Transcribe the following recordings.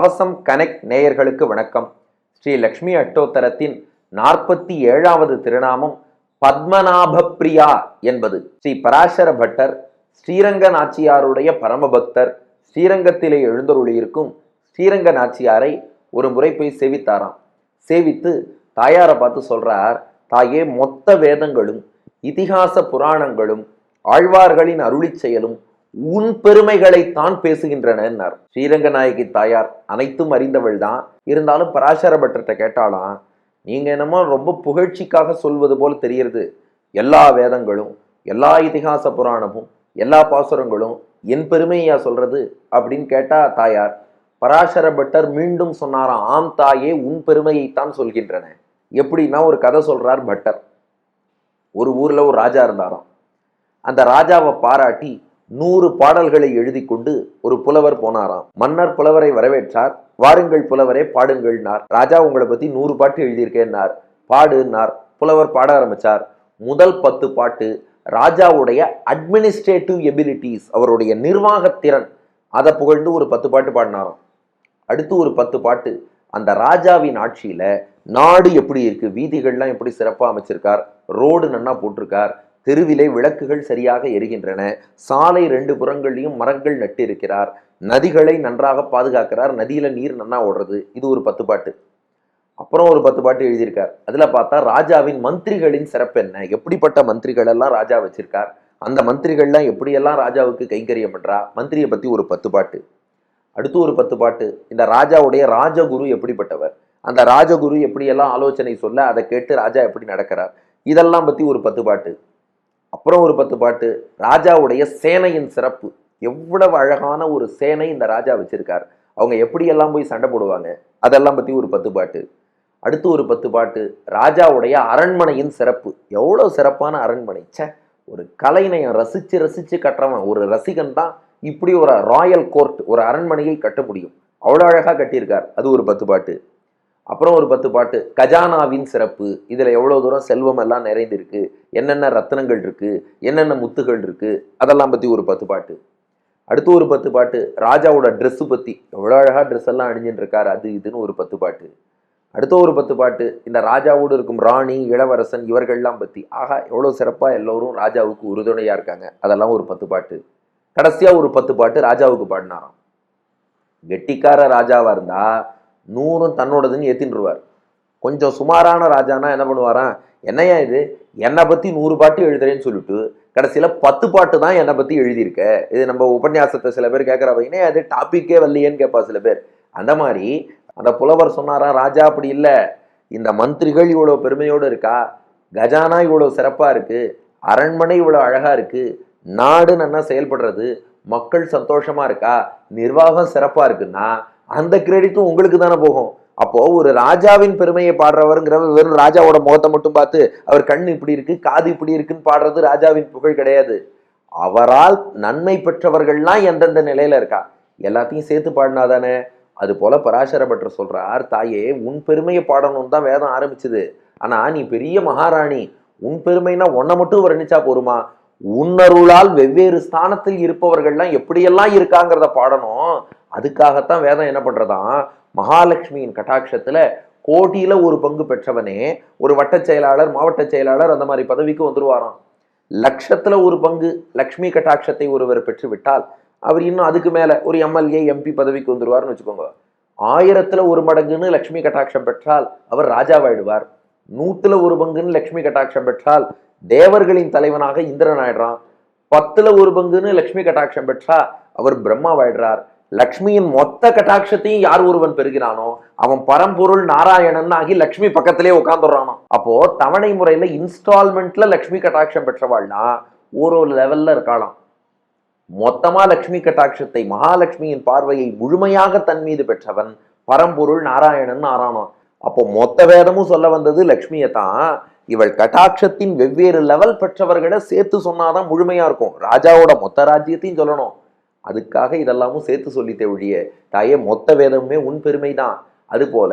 கவசம் கனெக்ட் நேயர்களுக்கு வணக்கம். ஸ்ரீ லக்ஷ்மி அட்டோத்தரத்தின் நாற்பத்தி ஏழாவது திருநாமம் பத்மநாப பிரியா என்பது. ஸ்ரீ பராசர பட்டர் ஸ்ரீரங்க நாச்சியாருடைய பரமபக்தர் ஸ்ரீரங்கத்திலே எழுந்தருளியிருக்கும் ஸ்ரீரங்க நாச்சியாரை ஒரு முறை போய் சேவித்தாராம். சேவித்து தாயாரை பார்த்து சொல்றார் தாயே மொத்த வேதங்களும் இதிகாச புராணங்களும் ஆழ்வார்களின் அருளிச் செயலும் உன் பெருமைகளைத்தான் பேசுகின்றனர் ஸ்ரீரங்க நாயகி தாயார் அனைத்தும் அறிந்தவள் தான். இருந்தாலும் பராசர பட்டர்கிட்ட கேட்டாலாம் நீங்க என்னமோ ரொம்ப புகழ்ச்சிக்காக சொல்வது போல தெரிகிறது. எல்லா வேதங்களும் எல்லா இதிகாச புராணமும் எல்லா பாசுரங்களும் என் பெருமையா சொல்றது? அப்படின்னு கேட்டா தாயார் பராசர பட்டர் மீண்டும் சொன்னாராம் ஆம் தாயே உன் பெருமையைத்தான் சொல்கின்றன. எப்படின்னா ஒரு கதை சொல்றார் பட்டர். ஒரு ஊர்ல ஒரு ராஜா இருந்தாராம். அந்த ராஜாவை பாராட்டி நூறு பாடல்களை எழுதி கொண்டு ஒரு புலவர் போனாராம். மன்னர் புலவரை வரவேற்றார். வாருங்கள் புலவரே பாடுங்கள்னார். ராஜா உங்களை பத்தி நூறு பாட்டு எழுதியிருக்கேன்னார். பாடுனார் புலவர் பாட ஆரம்பிச்சார். முதல் பத்து பாட்டு ராஜாவுடைய அட்மினிஸ்ட்ரேட்டிவ் எபிலிட்டிஸ் அவருடைய நிர்வாகத்திறன் அதை புகழ்ந்து ஒரு பத்து பாட்டு பாடினாராம். அடுத்து ஒரு பத்து பாட்டு அந்த ராஜாவின் ஆட்சியில் நாடு எப்படி இருக்குது வீதிகள்லாம் எப்படி சிறப்பாக அமைச்சிருக்கார் ரோடு நன்னா போட்டிருக்கார் தெருவிலே விளக்குகள் சரியாக எரிகின்றன. சாலை ரெண்டு புறங்கள்லையும் மரங்கள் நட்டு இருக்கிறார் நதிகளை நன்றாக பாதுகாக்கிறார். நதியில நீர் நன்னா ஓடுறது. இது ஒரு பத்து பாட்டு. அப்புறம் ஒரு பத்து பாட்டு எழுதியிருக்கார். அதுல பார்த்தா ராஜாவின் மந்திரிகளின் சிறப்பு என்ன? எப்படிப்பட்ட மந்திரிகள் எல்லாம் ராஜா வச்சிருக்கார்? அந்த மந்திரிகள்லாம் எப்படியெல்லாம் ராஜாவுக்கு கைங்கரியம் பண்றா? மந்திரியை பத்தி ஒரு பத்து பாட்டு. அடுத்து ஒரு பத்து பாட்டு. இந்த ராஜாவுடைய ராஜகுரு எப்படிப்பட்டவர்? அந்த ராஜகுரு எப்படியெல்லாம் ஆலோசனை சொல்ல அதை கேட்டு ராஜா எப்படி நடக்கிறார்? இதெல்லாம் பத்தி ஒரு பத்து பாட்டு. அப்புறம் ஒரு பத்து பாட்டு. ராஜாவுடைய சேனையின் சிறப்பு. எவ்வளவு அழகான ஒரு சேனை இந்த ராஜா வச்சிருக்கார். அவங்க எப்படியெல்லாம் போய் சண்டை போடுவாங்க? அதெல்லாம் பற்றி ஒரு பத்து பாட்டு. அடுத்து ஒரு பத்து பாட்டு. ராஜாவுடைய அரண்மனையின் சிறப்பு. எவ்வளோ சிறப்பான அரண்மனை. ச்சே ஒரு கலைநயம் ரசித்து ரசித்து கட்டுறவன். ஒரு ரசிகன் தான் இப்படி ஒரு ராயல் கோர்ட் ஒரு அரண்மனையை கட்ட முடியும். அவ்வளோ அழகாக கட்டியிருக்கார். அது ஒரு பத்து பாட்டு. அப்புறம் ஒரு பத்து பாட்டு. கஜானாவின் சிறப்பு. இதில் எவ்வளோ தூரம் செல்வம் எல்லாம் நிறைந்திருக்கு. என்னென்ன ரத்தனங்கள் இருக்குது என்னென்ன முத்துகள் இருக்குது அதெல்லாம் பற்றி ஒரு பத்து பாட்டு. அடுத்து ஒரு பத்து பாட்டு. ராஜாவோட ட்ரெஸ்ஸு பற்றி எவ்வளோ அழகாக ட்ரெஸ் எல்லாம் அணிஞ்சுட்டு இருக்கார். அது இதுன்னு ஒரு பத்து பாட்டு. அடுத்த ஒரு பத்து பாட்டு. இந்த ராஜாவோடு இருக்கும் ராணி இளவரசன் இவர்கள்லாம் பற்றி ஆகா எவ்வளோ சிறப்பாக எல்லோரும் ராஜாவுக்கு உறுதுணையாக இருக்காங்க. அதெல்லாம் ஒரு பத்து பாட்டு. கடைசியாக ஒரு பத்து பாட்டு ராஜாவுக்கு பாடினாராம். கெட்டிக்கார ராஜாவாக இருந்தால் நூறும் தன்னோடதுன்னு ஏத்தின்றுவார் கொஞ்சம் சுமாரான ராஜானா என்ன பண்ணுவாராம்? என்னையா இது? என்னை பற்றி நூறு பாட்டு எழுதுறேன்னு சொல்லிட்டு கடைசியில் பத்து பாட்டு தான் என்னை பற்றி எழுதியிருக்க. இது நம்ம உபன்யாசத்தை சில பேர் கேட்குறவங்க என்ன அது டாப்பிக்கே வரலையேன்னு கேட்பா சில பேர். அந்த மாதிரி அந்த புலவர் சொன்னாரா ராஜா அப்படி இல்லை. இந்த மந்திரிகள் இவ்வளோ பெருமையோடு இருக்கா? கஜானா இவ்வளோ சிறப்பாக இருக்குது அரண்மனை இவ்வளோ அழகாக இருக்குது நாடு நல்லா செயல்படுறது? மக்கள் சந்தோஷமாக இருக்கா? நிர்வாகம் சிறப்பாக இருக்குன்னா அந்த கிரெடிட்டும் உங்களுக்கு தானே போகும். அப்போ ஒரு ராஜாவின் பெருமையை பாடுறவருங்கிறவர் வெறும் ராஜாவோட முகத்தை மட்டும் பார்த்து அவர் கண் இப்படி இருக்கு காது இப்படி இருக்குன்னு பாடுறது ராஜாவின் புகழ் கிடையாது. அவரால் நன்மை பெற்றவர்கள்லாம் எந்தெந்த நிலையில இருக்கா? எல்லாத்தையும் சேர்த்து பாடினாதானே அது போல பராசர பட்டர் சொல்றார் தாயே உன் பெருமையை பாடணும்னு தான் வேதம் ஆரம்பிச்சது. ஆனா நீ பெரிய மகாராணி. உன் பெருமைனா உன்னை மட்டும் வர்ணிச்சா போருமா? உன்னருளால் வெவ்வேறு ஸ்தானத்தில் இருப்பவர்கள்லாம் எப்படியெல்லாம் இருக்காங்கிறத பாடணும். அதுக்காகத்தான் வேதம் என்ன பண்ணுறதான் மகாலட்சுமியின் கட்டாட்சத்தில் கோட்டியில் ஒரு பங்கு பெற்றவனே ஒரு வட்ட செயலாளர் மாவட்ட செயலாளர் அந்த மாதிரி பதவிக்கு வந்துருவாராம். லட்சத்தில் ஒரு பங்கு லக்ஷ்மி கட்டாட்சத்தை ஒருவர் பெற்றுவிட்டால் அவர் இன்னும் அதுக்கு மேலே ஒரு எம்எல்ஏ எம்பி பதவிக்கு வந்துருவார்னு வச்சுக்கோங்க. ஆயிரத்தில் ஒரு மடங்குன்னு லக்ஷ்மி கட்டாட்சம் பெற்றால் அவர் ராஜாவாயிடுவார். நூற்றில் ஒரு பங்குன்னு லக்ஷ்மி கட்டாட்சம் பெற்றால் தேவர்களின் தலைவனாக இந்திரன் ஆயிடுறான். பத்தில் ஒரு பங்குன்னு லக்ஷ்மி கட்டாட்சம் பெற்றா அவர் பிரம்மாவாயிடுறார். லக்ஷ்மியின் மொத்த கட்டாட்சத்தையும் யார் ஒருவன் பெறுகிறானோ அவன் பரம்பொருள் நாராயணன் ஆகி லக்ஷ்மி பக்கத்திலே உட்காந்துடுறானோ அப்போ தவணை முறையில இன்ஸ்டால்மெண்ட்ல லக்ஷ்மி கட்டாட்சம் பெற்றவாள்னா ஒரு ஒரு லெவல்ல இருக்கலாம் மொத்தமா லக்ஷ்மி கட்டாட்சத்தை மகாலட்சுமியின் பார்வையை முழுமையாக தன் மீது பெற்றவன் பரம்பொருள் நாராயணன் ஆறானான் அப்போ மொத்த வேதமும் சொல்ல வந்தது லக்ஷ்மியை தான் இவள் கட்டாட்சத்தின் வெவ்வேறு லெவல் பெற்றவர்களை சேர்த்து சொன்னாதான் முழுமையா இருக்கும். ராஜாவோட மொத்த ராஜ்யத்தையும் சொல்லணும். அதுக்காக இதெல்லாமும் சேர்த்து சொல்லித்தே ஒழிய தாயே மொத்த வேதமுமே உன் பெருமை தான் அதுபோல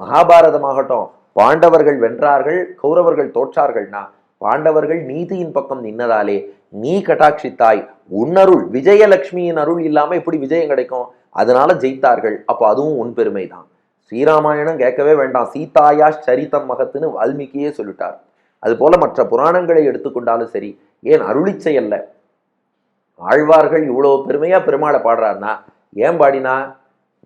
மகாபாரதமாகட்டும் பாண்டவர்கள் வென்றார்கள் கௌரவர்கள் தோற்றார்கள்னா பாண்டவர்கள் நீதியின் பக்கம் நின்னதாலே நீ கட்டாட்சித்தாய் உன்னருள் விஜயலட்சுமியின் அருள் இல்லாம எப்படி விஜயம் கிடைக்கும்? அதனால ஜெயித்தார்கள். அப்போ அதுவும் உன் பெருமை தான் ஸ்ரீராமாயணம் கேட்கவே வேண்டாம். சீதாயா சரிதம் மகத்துன்னு வால்மீகியே சொல்லிட்டார். அது போல மற்ற புராணங்களை எடுத்துக்கொண்டாலும் சரி ஏன் அருளிச்சை அல்ல? ஆழ்வார்கள் இவ்வளோ பெருமையாக பெருமாளை பாடுறாருன்னா ஏன் பாடினா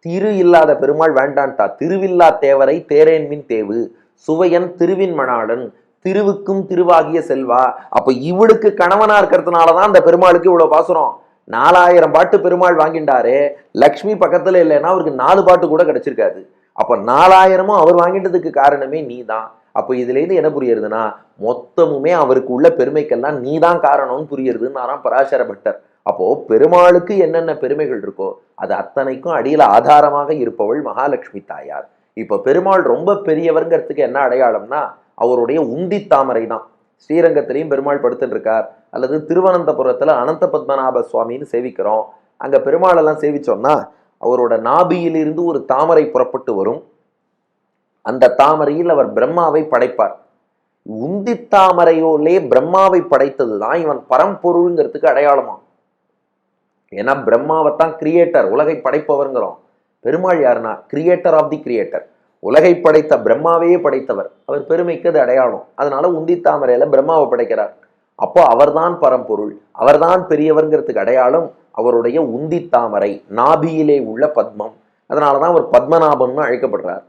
திரு இல்லாத பெருமாள் வேண்டான்ட்டா திருவில்லா தேவரை தேரேன் மின் தேவு சுவையன் திருவின் மணாளன் திருவுக்கும் திருவாகிய செல்வா அப்போ இவளுக்கு கணவனா இருக்கிறதுனாலதான் அந்த பெருமாளுக்கு இவ்வளோ பாசுரம். நாலாயிரம் பாட்டு பெருமாள் வாங்கிட்டாரு லக்ஷ்மி பக்கத்தில் இல்லைன்னா அவருக்கு நாலு பாட்டு கூட கிடைச்சிருக்காது. அப்போ நாலாயிரமும் அவர் வாங்கிட்டதுக்கு காரணமே நீ தான் அப்போ இதுலேருந்து என்ன புரியுறதுன்னா மொத்தமுமே அவருக்கு உள்ள பெருமைக்கெல்லாம் நீ தான் காரணம்னு புரியுறதுன்னாராம் பராசர பட்டர் அப்போ பெருமாளுக்கு என்னென்ன பெருமைகள் இருக்கோ அது அத்தனைக்கும் அடியில் ஆதாரமாக இருப்பவள் மகாலட்சுமி தாயார். இப்போ பெருமாள் ரொம்ப பெரியவர்ங்கிறதுக்கு என்ன அடையாளம்னா அவருடைய உந்தி தாமரை தான். ஸ்ரீரங்கத்திலையும் பெருமாள் படுத்துட்டுருக்கார் அல்லது திருவனந்தபுரத்தில் அனந்த பத்மநாப சுவாமின்னு சேவிக்கிறோம். அங்கே பெருமாளெல்லாம் சேவிச்சோம்னா அவரோட நாபியிலிருந்து ஒரு தாமரை புறப்பட்டு வரும். அந்த தாமரையில் அவர் பிரம்மாவை படைப்பார். உந்தி தாமரையோலே பிரம்மாவை படைத்தது தான் இவன் பரம்பொருளுங்கிறதுக்கு அடையாளமா? ஏன்னா பிரம்மாவை தான் கிரியேட்டர் உலகை படைப்பவர்ங்கிறோம். பெருமாள் யாருன்னா? கிரியேட்டர் ஆஃப் தி கிரியேட்டர் உலகை படைத்த பிரம்மாவையே படைத்தவர். அவர் பெருமைக்கு அது அடையாளம். அதனால உந்தி தாமரையில பிரம்மாவை படைக்கிறார். அப்போ அவர்தான் பரம்பொருள் அவர்தான் பெரியவர்ங்கிறதுக்கு அடையாளம் அவருடைய உந்தி தாமரை நாபியிலே உள்ள பத்மம். அதனாலதான் அவர் பத்மநாபம்னு அழைக்கப்படுறார்.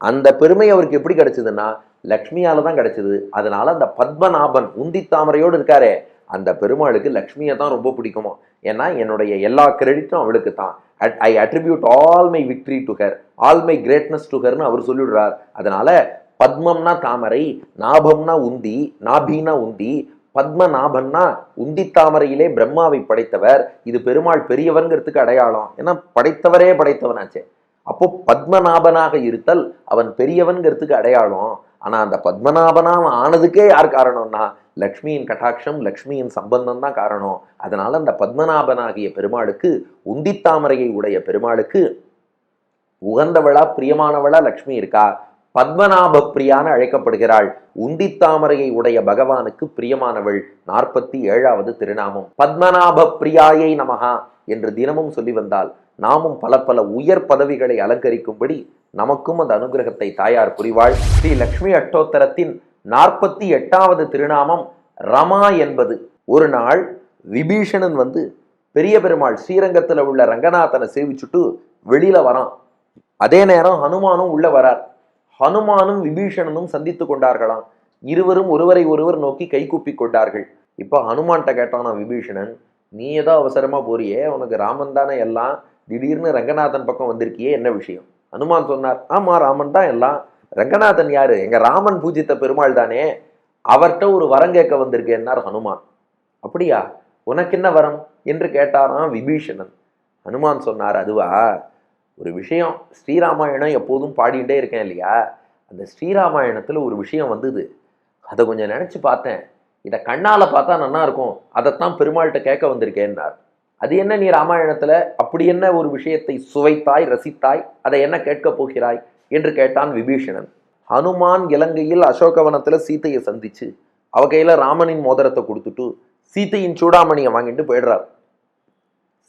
அந்த பெருமை அவருக்கு எப்படி கிடைச்சதுன்னா லக்ஷ்மியால தான் கிடைச்சது. அதனால அந்த பத்மநாபன் உந்தி தாமரையோடு இருக்காரே அந்த பெருமாளுக்கு லக்ஷ்மியை தான் ரொம்ப பிடிக்குமோ ஏன்னா என்னுடைய எல்லா கிரெடிட்டும் அவளுக்கு தான். At I attribute all my victory to her all my greatness to ஹர்னு அவர் சொல்லிடுறார் அதனால பத்மம்னா தாமரை நாபம்னா உந்தி நாபினா உந்தி பத்மநாபன்னா உந்தி தாமரையிலே பிரம்மாவை படைத்தவர். இது பெருமாள் பெரியவன்கிறதுக்கு அடையாளம். ஏன்னா படைத்தவரே படைத்தவனாச்சே. அப்போ பத்மநாபனாக இருத்தல் அவன் பெரியவன்கிறதுக்கு அடையாளம். ஆனால் அந்த பத்மநாபனா அவன் ஆனதுக்கே யார் காரணம்னா லக்ஷ்மியின் கட்டாட்சம் லக்ஷ்மியின் சம்பந்தம் தான் காரணம். அதனால அந்த பத்மநாபனாகிய பெருமாளுக்கு உந்தித்தாமரையை உடைய பெருமாளுக்கு உகந்தவளா பிரியமானவளா லக்ஷ்மி இருக்கா? பத்மநாப பிரியான அழைக்கப்படுகிறாள். தாமரையை உடைய பகவானுக்கு பிரியமானவள் நாற்பத்தி ஏழாவது திருநாமம். பத்மநாப பிரியாயை நமகா என்று தினமும் சொல்லி வந்தால் நாமும் பல பல உயர் பதவிகளை அலங்கரிக்கும்படி நமக்கும் அந்த அனுகிரகத்தை தாயார் புரிவாள். ஸ்ரீ லக்ஷ்மி அஷ்டோத்தரத்தின் நாற்பத்தி எட்டாவது திருநாமம் ரமா என்பது. ஒரு நாள் விபீஷணன் வந்து பெரிய பெருமாள் ஸ்ரீரங்கத்தில் உள்ள ரங்கநாதனை சேவிச்சுட்டு வெளியில வரான். அதே நேரம் ஹனுமானும் உள்ள வரார். ஹனுமானும் விபீஷணனும் சந்தித்து கொண்டார்களாம். இருவரும் ஒருவரை ஒருவர் நோக்கி கைகூப்பி கொண்டார்கள். இப்போ ஹனுமான்கிட்ட கேட்டானா விபீஷணன் நீ ஏதோ அவசரமாக போறியே உனக்கு ராமன் தானே எல்லாம். திடீர்னு ரங்கநாதன் பக்கம் வந்திருக்கியே என்ன விஷயம்? ஹனுமான் சொன்னார் ஆமாம் ராமன் தான் எல்லாம். ரங்கநாதன் யாரு? எங்கள் ராமன் பூஜித்த பெருமாள் தானே. அவர்கிட்ட ஒரு வரம் கேட்க வந்திருக்கேன்னார் ஹனுமான். அப்படியா? உனக்கு என்ன வரம்? என்று கேட்டாராம் விபீஷணன். ஹனுமான் சொன்னார் அதுவா? ஒரு விஷயம் ஸ்ரீராமாயணம் எப்போதும் பாடிகிட்டே இருக்கேன் இல்லையா? அந்த ஸ்ரீராமாயணத்தில் ஒரு விஷயம் வந்தது. அதை கொஞ்சம் நினச்சி பார்த்தேன். இதை கண்ணால் பார்த்தா நல்லா இருக்கும். அதைத்தான் பெருமாள்கிட்ட கேட்க வந்திருக்கேன்னார். அது என்ன நீ ராமாயணத்தில்? அப்படி என்ன ஒரு விஷயத்தை சுவைத்தாய் ரசித்தாய்? அதை என்ன கேட்கப் போகிறாய்? என்று கேட்டான் விபீஷணன். ஹனுமான் இலங்கையில் அசோகவனத்தில் சீதையை சந்திச்சு அவ கையில் ராமனின் மோதிரத்தை கொடுத்துட்டு சீதையின் சூடாமணியை வாங்கிட்டு போயிடுறார்.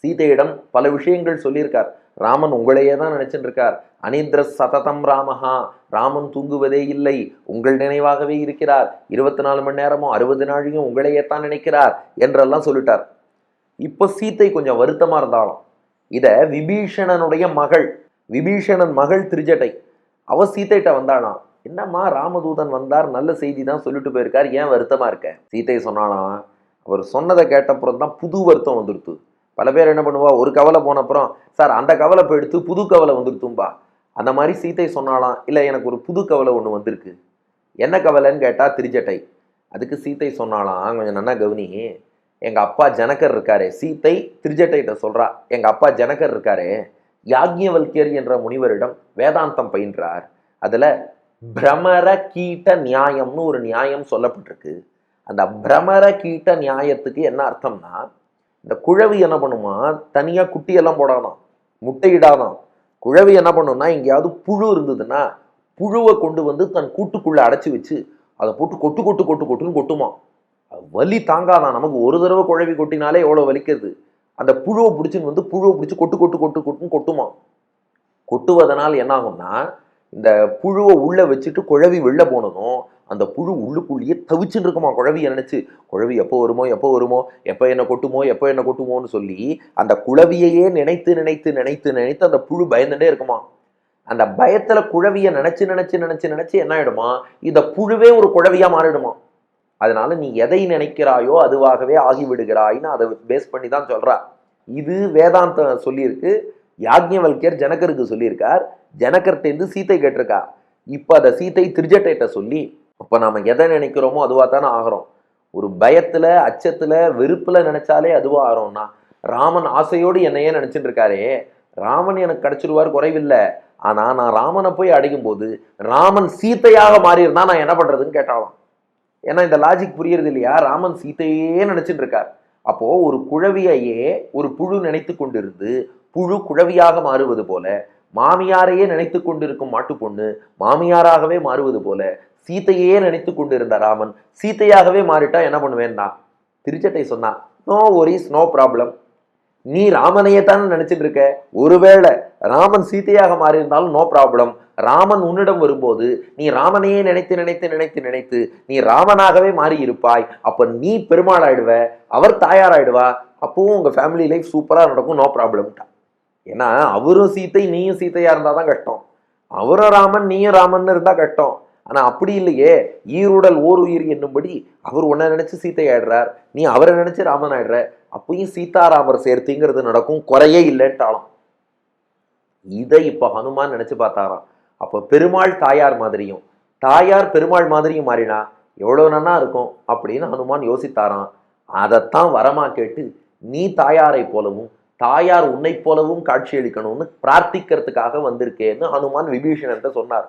சீதையிடம் பல விஷயங்கள் சொல்லியிருக்கார். ராமன் உங்களையே தான் நினைச்சிட்டு இருக்கார் அனித்ர சததம் ராமஹா ராமன் தூங்குவதே இல்லை உங்கள் நினைவாகவே இருக்கிறார். இருபத்தி நாலு மணி நேரமும் அறுபது நாளையும் உங்களையே தான் நினைக்கிறார் என்றெல்லாம் சொல்லிட்டார். இப்போ சீத்தை கொஞ்சம் வருத்தமா இருந்தாலும் இதை விபீஷணனுடைய மகள் விபீஷணன் மகள் திருஜட்டை அவ சீத்தைட்ட வந்தாளாம். என்னம்மா ராமதூதன் வந்தார் நல்ல செய்தி தான் சொல்லிட்டு போயிருக்கார் ஏன் வருத்தமா இருக்க? சீத்தை சொன்னாலாம் அவர் சொன்னதை கேட்டப்புறம் தான் புது வருத்தம் வந்துடுத்து பல பேர் என்ன பண்ணுவா? ஒரு கவலை போன அப்புறம் சார் அந்த கவலை போயிடுத்து புது கவலை வந்துருத்தும்பா அந்த மாதிரி சீத்தை சொன்னாலாம் இல்லை எனக்கு ஒரு புது கவலை ஒன்று வந்திருக்கு. என்ன கவலைன்னு கேட்டால் திருஜட்டை அதுக்கு சீத்தை சொன்னாலாம் கொஞ்சம் நல்லா கவனி. எங்கள் அப்பா ஜனகர் இருக்காரு. சீத்தை திருஜட்டைகிட்ட சொல்கிறா எங்கள் அப்பா ஜனகர் இருக்காரு. யாக்ஞவல்கியர் என்ற முனிவரிடம் வேதாந்தம் பயின்றார். அதில் பிரமர கீட்ட நியாயம்னு ஒரு நியாயம் சொல்லப்பட்டிருக்கு. அந்த பிரமர கீட்ட நியாயத்துக்கு என்ன அர்த்தம்னா இந்த குழவி என்ன பண்ணுமா? தனியாக குட்டியெல்லாம் போடாதான். முட்டையிடாதான். குழவி என்ன பண்ணுன்னா எங்கேயாவது புழு இருந்ததுன்னா புழுவை கொண்டு வந்து தன் கூட்டுக்குள்ளே அடைச்சி வச்சு அதை போட்டு கொட்டு கொட்டு கொட்டு கொட்டுன்னு கொட்டுமா வலி தாங்காதான். நமக்கு ஒரு தடவை குழவி கொட்டினாலே எவ்வளோ வலிக்கிறது? அந்த புழுவை பிடிச்சின்னு வந்து புழுவை பிடிச்சி கொட்டு கொட்டு கொட்டு கொட்டுன்னு கொட்டுமா கொட்டுவதனால் என்னாகும்னா இந்த புழுவை உள்ளே வச்சுட்டு குழவி வெளில போனதும் அந்த புழு உள்ளுக்குள்ளேயே தவிச்சுன்னு இருக்குமா? குழவியை நினச்சி குழவி எப்போ வருமோ எப்போ வருமோ எப்போ என்ன கொட்டுமோ எப்போ என்ன கொட்டுமோன்னு சொல்லி அந்த குழவியையே நினைத்து நினைத்து நினைத்து நினைத்து அந்த புழு பயந்துட்டே இருக்குமா? அந்த பயத்துல குழவியை நினைச்சு நினைச்சு நினைச்சு நினைச்சு என்ன ஆயிடுமா? இந்த புழுவே ஒரு குழவியா மாறிடுமா? அதனால நீ எதை நினைக்கிறாயோ அதுவாகவே ஆகிவிடுகிறாய்ன்னு அதை பேஸ் பண்ணி தான் சொல்றா. இது வேதாந்தம் சொல்லியிருக்கு. யாக்ஞவல்யர் ஜனகருக்கு சொல்லியிருக்கார். ஜனகர்ட்டேருந்து சீத்தை கேட்டிருக்கா. இப்போ அதை சீத்தை திருஜட்டைட்ட சொல்லி அப்போ நாம் எதை நினைக்கிறோமோ அதுவாக தானே ஆகிறோம். ஒரு பயத்தில் அச்சத்தில் வெறுப்பில் நினச்சாலே அதுவாக ஆகிறோம்னா ராமன் ஆசையோடு என்னையே நினைச்சிட்டு இருக்காரே. ராமன் எனக்கு கிடச்சிருவார் குறைவில்லை. ஆனால் நான் ராமனை போய் அடையும் போது ராமன் சீத்தையாக மாறியிருந்தால் நான் என்ன பண்ணுறதுன்னு கேட்டாலாம். ஏன்னா இந்த லாஜிக் புரியுறது இல்லையா? ராமன் சீத்தையே நினச்சிட்டு இருக்கார். அப்போது ஒரு குழவியையே ஒரு புழு நினைத்து கொண்டிருந்து புழு குழவியாக மாறுவது போல மாமியாரையே நினைத்து கொண்டிருக்கும் மாட்டுப்பொண்ணு மாமியாராகவே மாறுவது போல சீத்தையே நினைத்து கொண்டிருந்த ராமன் சீத்தையாகவே மாறிட்டா என்ன பண்ணுவேன்னா திருச்சட்டை சொன்னான் நோ ஒரிஸ் நோ ப்ராப்ளம் நீ ராமனையே தானே நினைச்சிட்டு இருக்க. ஒருவேளை ராமன் சீத்தையாக மாறியிருந்தாலும் நோ ப்ராப்ளம் ராமன் உன்னிடம் வரும்போது நீ ராமனையே நினைத்து நினைத்து நினைத்து நினைத்து நீ ராமனாகவே மாறி இருப்பாய் அப்ப நீ பெருமாள் ஆயிடுவ அவர் தாயாராயிடுவா. அப்பவும் உங்க ஃபேமிலி லைஃப் சூப்பரா நடக்கும் நோ ப்ராப்ளம்ட்டா ஏன்னா அவரும் சீத்தை நீயும் சீத்தையா இருந்தா தான் கஷ்டம். அவரும் ராமன் நீயும் ராமன் இருந்தா கஷ்டம். ஆனா அப்படி இல்லையே. ஈருடல் ஓர் உயிர் என்னும்படி அவர் உன்னை நினைச்சு சீத்தை ஆயிடுறார் நீ அவரை நினைச்சு ராமன் ஆயிடுற அப்பயும் சீதாராமர் சேர்த்திங்கிறது நடக்கும். குறையே இல்லைன்ட்டாலும் இதை இப்போ ஹனுமான் நினைச்சு பார்த்தாராம். அப்போ பெருமாள் தாயார் மாதிரியும் தாயார் பெருமாள் மாதிரியும் மாறினா எவ்வளவு நன்னா இருக்கும் அப்படின்னு ஹனுமான் யோசித்தாராம். அதைத்தான் வரமா கேட்டு நீ தாயாரை போலவும் தாயார் உன்னை போலவும் காட்சியளிக்கணும்னு பிரார்த்திக்கிறதுக்காக வந்திருக்கேன்னு ஹனுமான் விபீஷணன்ட்ட சொன்னார்.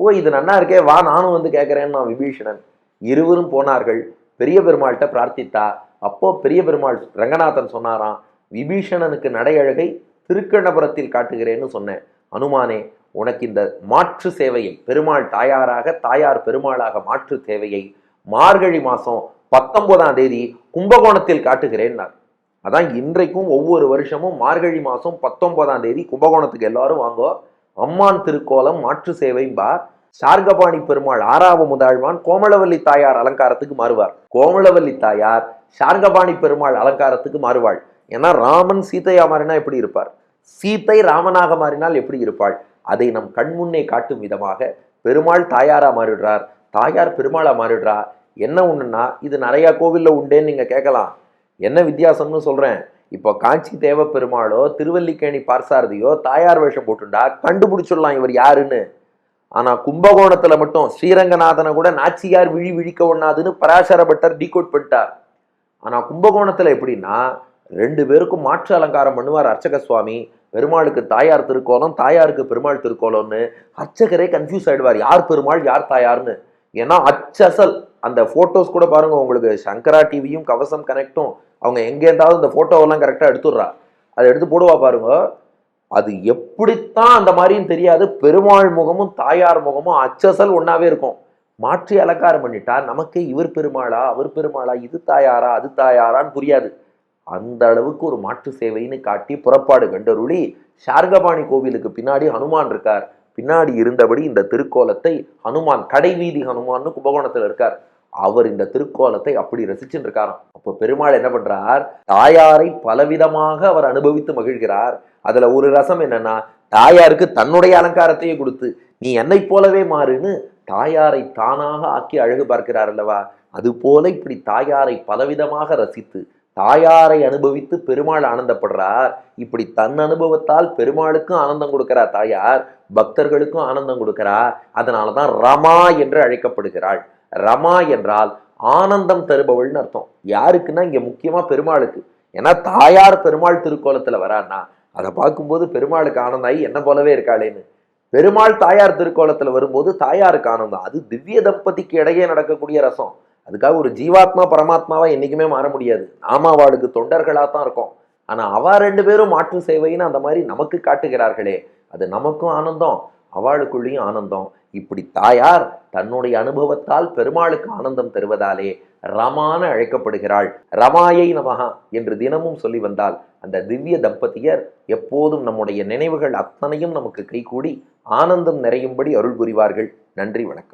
ஓ இது நன்னா இருக்கே வா நானும் வந்து கேட்குறேன்னு நான் விபீஷணன் இருவரும் போனார்கள். பெரிய பெருமாள்கிட்ட பிரார்த்தித்தா அப்போ பெரிய பெருமாள் ரங்கநாதன் சொன்னாராம் விபீஷணனுக்கு நடையழகை திருக்கண்ணபுரத்தில் காட்டுகிறேன்னு சொன்னேன். அனுமானே உனக்கு இந்த மாற்று சேவையை பெருமாள் தாயாராக தாயார் பெருமாளாக மாற்று சேவையை மார்கழி மாதம் பத்தொன்பதாம் தேதி கும்பகோணத்தில் காட்டுகிறேன்னார். அதான் இன்றைக்கும் ஒவ்வொரு வருஷமும் மார்கழி மாதம் பத்தொன்பதாம் தேதி கும்பகோணத்துக்கு எல்லாரும் வாங்கோ அம்மான் திருக்கோலம் மாற்று சேவைம்பா சார்கபாணி பெருமாள் ஆறாவ முதாழ்வான் கோமளவல்லி தாயார் அலங்காரத்துக்கு மாறுவார். கோமளவல்லி தாயார் சார்கபாணி பெருமாள் அலங்காரத்துக்கு மாறுவாள். ஏன்னா ராமன் சீதையா மாறினா எப்படி இருப்பார்? சீத்தை ராமனாக மாறினால் எப்படி இருப்பாள்? அதை நம் கண்முன்னே காட்டும் விதமாக பெருமாள் தாயாரா மாறிடுறார். தாயார் பெருமாளா மாறிடுறா? என்ன ஒண்ணுன்னா இது நிறைய கோவில்ல உண்டேன்னு நீங்க கேட்கலாம். என்ன வித்தியாசம்னு சொல்றேன். இப்போ காஞ்சி தேவ பெருமாளோ திருவல்லிக்கேணி பார்சாரதியோ தாயார் வேஷம் போட்டுண்டா கண்டுபிடிச்சிடலாம் இவர் யாருன்னு. ஆனா கும்பகோணத்துல மட்டும் ஸ்ரீரங்கநாதனை கூட நாச்சியார் விழி விழிக்க ஒண்ணாதுன்னு பராசர பட்டர் டீகோட் பண்ணிட்டார் ஆனா கும்பகோணத்துல எப்படின்னா ரெண்டு பேருக்கும் மாற்று அலங்காரம் பண்ணுவார் அர்ச்சக சுவாமி பெருமாளுக்கு தாயார் திருக்கோலம் தாயாருக்கு பெருமாள் திருக்கோலம்னு அர்ச்சகரே கன்ஃபியூஸ் ஆயிடுவார். யார் பெருமாள் யார் தாயார்னு. ஏன்னா அச்சசல். அந்த போட்டோஸ் கூட பாருங்க உங்களுக்கு சங்கரா டிவியும் கவசம் கனெக்டும் அவங்க எங்கேருந்தாவது இந்த ஃபோட்டோவெல்லாம் கரெக்டாக எடுத்துடுறா. அதை எடுத்து போடுவா பாருங்க. அது எப்படித்தான் அந்த மாதிரியும் தெரியாது. பெருமாள் முகமும் தாயார் முகமும் அச்சசல் ஒன்றாவே இருக்கும். மாற்றி அலங்காரம் பண்ணிட்டா நமக்கே இவர் பெருமாளா அவர் பெருமாளா இது தாயாரா அது தாயாரான்னு புரியாது. அந்த அளவுக்கு ஒரு மாற்று சேவைன்னு காட்டி புறப்பாடு கண்டருளி ஷார்கபாணி கோவிலுக்கு பின்னாடி ஹனுமான் இருக்கார். பின்னாடி இருந்தபடி இந்த திருக்கோலத்தை ஹனுமான் கடைவீதி ஹனுமான்னு கும்பகோணத்தில் இருக்கார். அவர் இந்த திருக்கோலத்தை அப்படி ரசிச்சுட்டு இருக்காராம் அப்போ பெருமாள் என்ன பண்றார்? தாயாரை பலவிதமாக அவர் அனுபவித்து மகிழ்கிறார். அதுல ஒரு ரசம் என்னன்னா தாயாருக்கு தன்னுடைய அலங்காரத்தையே கொடுத்து நீ என்னை போலவே மாறுன்னு தாயாரை தானாக ஆக்கி அழகு பார்க்கிறார் அல்லவா? அது போல இப்படி தாயாரை பலவிதமாக ரசித்து தாயாரை அனுபவித்து பெருமாள் ஆனந்தப்படுறார். இப்படி தன் அனுபவத்தால் பெருமாளுக்கும் ஆனந்தம் கொடுக்கிறார் தாயார் பக்தர்களுக்கும் ஆனந்தம் கொடுக்கிறார். அதனாலதான் ரமா என்று அழைக்கப்படுகிறாள். ரமா என்றால் ஆனந்தம் தருபவள்னு அர்த்தம். யாருக்குன்னா இங்க முக்கியமா பெருமாளுக்கு. ஏன்னா தாயார் பெருமாள் திருக்கோலத்துல வரான்னா அதை பார்க்கும்போது பெருமாளுக்கு ஆனந்தாயி என்ன போலவே இருக்காளேன்னு. பெருமாள் தாயார் திருக்கோலத்துல வரும்போது தாயாருக்கு ஆனந்தம். அது திவ்ய தம்பதிக்கு இடையே நடக்கக்கூடிய ரசம். அதுக்காக ஒரு ஜீவாத்மா பரமாத்மாவா என்னைக்குமே மாற முடியாது. நாம அவளுக்கு தொண்டர்களா தான் இருக்கும். ஆனா அவ ரெண்டு பேரும் மாற்று சேவைன்னு அந்த மாதிரி நமக்கு காட்டுகிறார்களே. அது நமக்கும் ஆனந்தம். அவளுக்குள்ளேயும் ஆனந்தம். இப்படி தாயார் தன்னுடைய அனுபவத்தால் பெருமாளுக்கு ஆனந்தம் தருவதாலே ரமான அழைக்கப்படுகிறாள். ரமாயை நமகா என்று தினமும் சொல்லி வந்தால் அந்த திவ்ய தம்பதியர் எப்போதும் நம்முடைய நினைவுகள் அத்தனையும் நமக்கு கைகூடி ஆனந்தம் நிறையும்படி அருள் புரிவார்கள். நன்றி வணக்கம்.